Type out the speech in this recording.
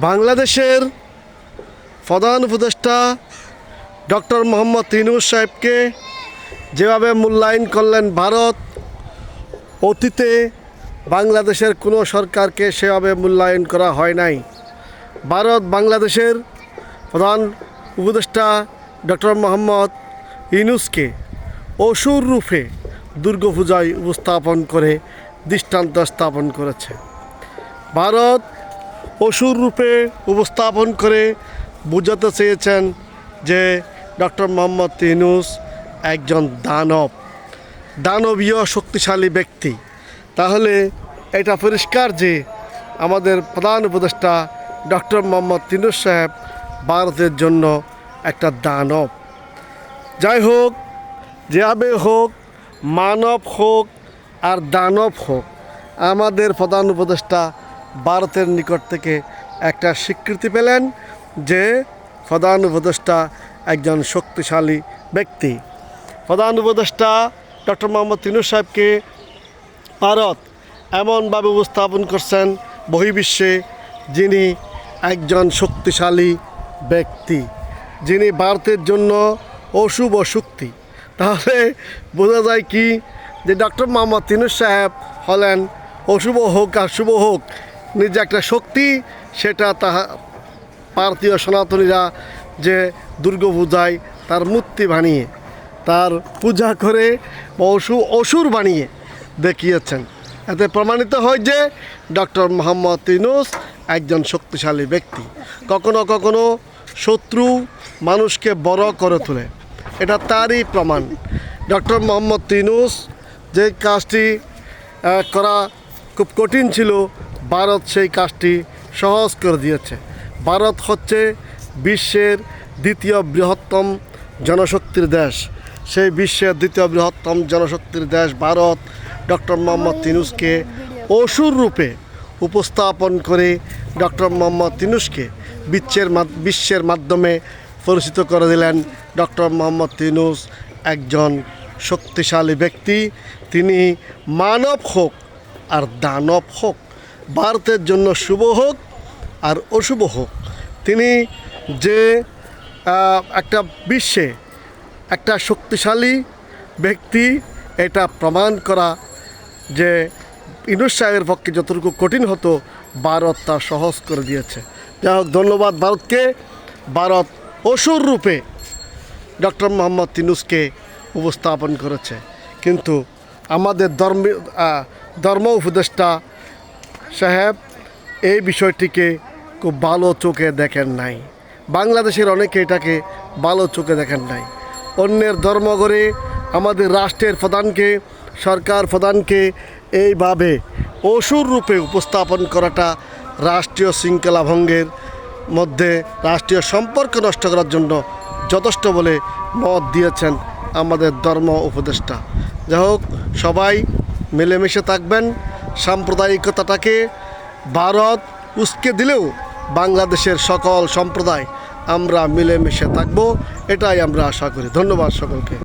বাংলাদেশের প্রধান উপদেষ্টা ডক্টর মোহাম্মদ তিনুর সাহেবকে যেভাবে মূল্যায়ন করলেন ভারত, অতীতে বাংলাদেশের কোনো সরকারকে সেভাবে মূল্যায়ন করা হয় নাই। ভারত বাংলাদেশের প্রধান উপদেষ্টা ডক্টর মোহাম্মদ ইনুসকে অসুর রূপে দুর্গাপূজায় উপস্থাপন করে দৃষ্টান্ত স্থাপন করেছে। ভারত অসুর রূপে উপস্থাপন করে বোঝাতে চেয়েছেন যে ডক্টর মোহাম্মদ ইনুস একজন দানব, দানবীয় শক্তিশালী ব্যক্তি। তাহলে এটা পরিষ্কার যে আমাদের প্রধান উপদেষ্টা ডক্টর মোহাম্মদ তিনুস সাহেব ভারতের জন্য একটা দানব। যাই হোক, যেভাবে হোক, মানব হোক আর দানব হোক, আমাদের প্রধান উপদেষ্টা ভারতের নিকট থেকে একটা স্বীকৃতি পেলেন যে প্রধান উপদেষ্টা একজন শক্তিশালী ব্যক্তি। প্রধান উপদেষ্টা ডক্টর মোহাম্মদ তিনুর সাহেবকে ভারত এমনভাবে উপস্থাপন করছেন বহির্বিশ্বে যিনি একজন শক্তিশালী ব্যক্তি, যিনি ভারতের জন্য অশুভ শক্তি। তাহলে বোঝা যায় কি যে ডক্টর মোহাম্মদ তিনুর সাহেব হলেন অশুভ হোক আর শুভ হোক নিজে একটা শক্তি, সেটা তাহা পার্থীয় সনাতনীরা যে দুর্গাপূজায় তার মূর্তি বানিয়ে, তার পূজা করে অসু অসুর বানিয়ে দেখিয়েছেন। এতে প্রমাণিত হয় যে ডক্টর মোহাম্মদ তিনুস একজন শক্তিশালী ব্যক্তি। কখনো কখনো শত্রু মানুষকে বড় করে তোলে। এটা তারই প্রমাণ। ডক্টর মোহাম্মদ তিনুস যে কাজটি করা খুব কঠিন ছিল ভারত সেই কাজটি সহজ করে দিয়েছে। ভারত হচ্ছে বিশ্বের দ্বিতীয় বৃহত্তম জনশক্তির দেশ। সেই বিশ্বের দ্বিতীয় বৃহত্তম জনশক্তির দেশ ভারত। ডক্টর মোহাম্মদ তিনুসকে অসুর রূপে উপস্থাপন করে ডক্টর মোহাম্মদ তিনুসকে বিশ্বের বিশ্বের মাধ্যমে পরিচিত করে দিলেন ডক্টর মোহাম্মদ তিনুস একজন শক্তিশালী ব্যক্তি। তিনি মানব হোক আর দানব হোক। ভারতের জন্য শুভ হোক আর অশুভ হোক। তিনি যে একটা বিশ্বে একটা শক্তিশালী ব্যক্তি, এটা প্রমাণ করা যে ইনুস সাহেবের পক্ষে যতটুকু কঠিন হতো, ভারত তা সহজ করে দিয়েছে। যাই হোক, ধন্যবাদ ভারতকে। ভারত অসুর রূপে ডক্টর মোহাম্মদ তিনুসকে উপস্থাপন করেছে। কিন্তু আমাদের ধর্ম ধর্ম উপদেষ্টা সাহেব, এই বিষয়টিকে খুব ভালো চোখে দেখেন নাই। বাংলাদেশের অনেকে এটাকে ভালো চোখে দেখেন নাই। অন্যের ধর্ম করে আমাদের রাষ্ট্রের প্রধানকে, সরকার প্রধানকে এইভাবে অসুর রূপে উপস্থাপন করাটা রাষ্ট্রীয় শৃঙ্খলা ভঙ্গের মধ্যে রাষ্ট্রীয় সম্পর্ক নষ্ট করার জন্য যথেষ্ট বলে মত দিয়েছেন আমাদের ধর্ম উপদেষ্টা। যাই হোক, সবাই মিলেমিশে থাকবেন। সাম্প্রদায়িকতাটাকে ভারত উস্কে দিলেও বাংলাদেশের সকল সম্প্রদায় আমরা মিলেমিশে থাকব, এটাই আমরা আশা করি। ধন্যবাদ সকলকে।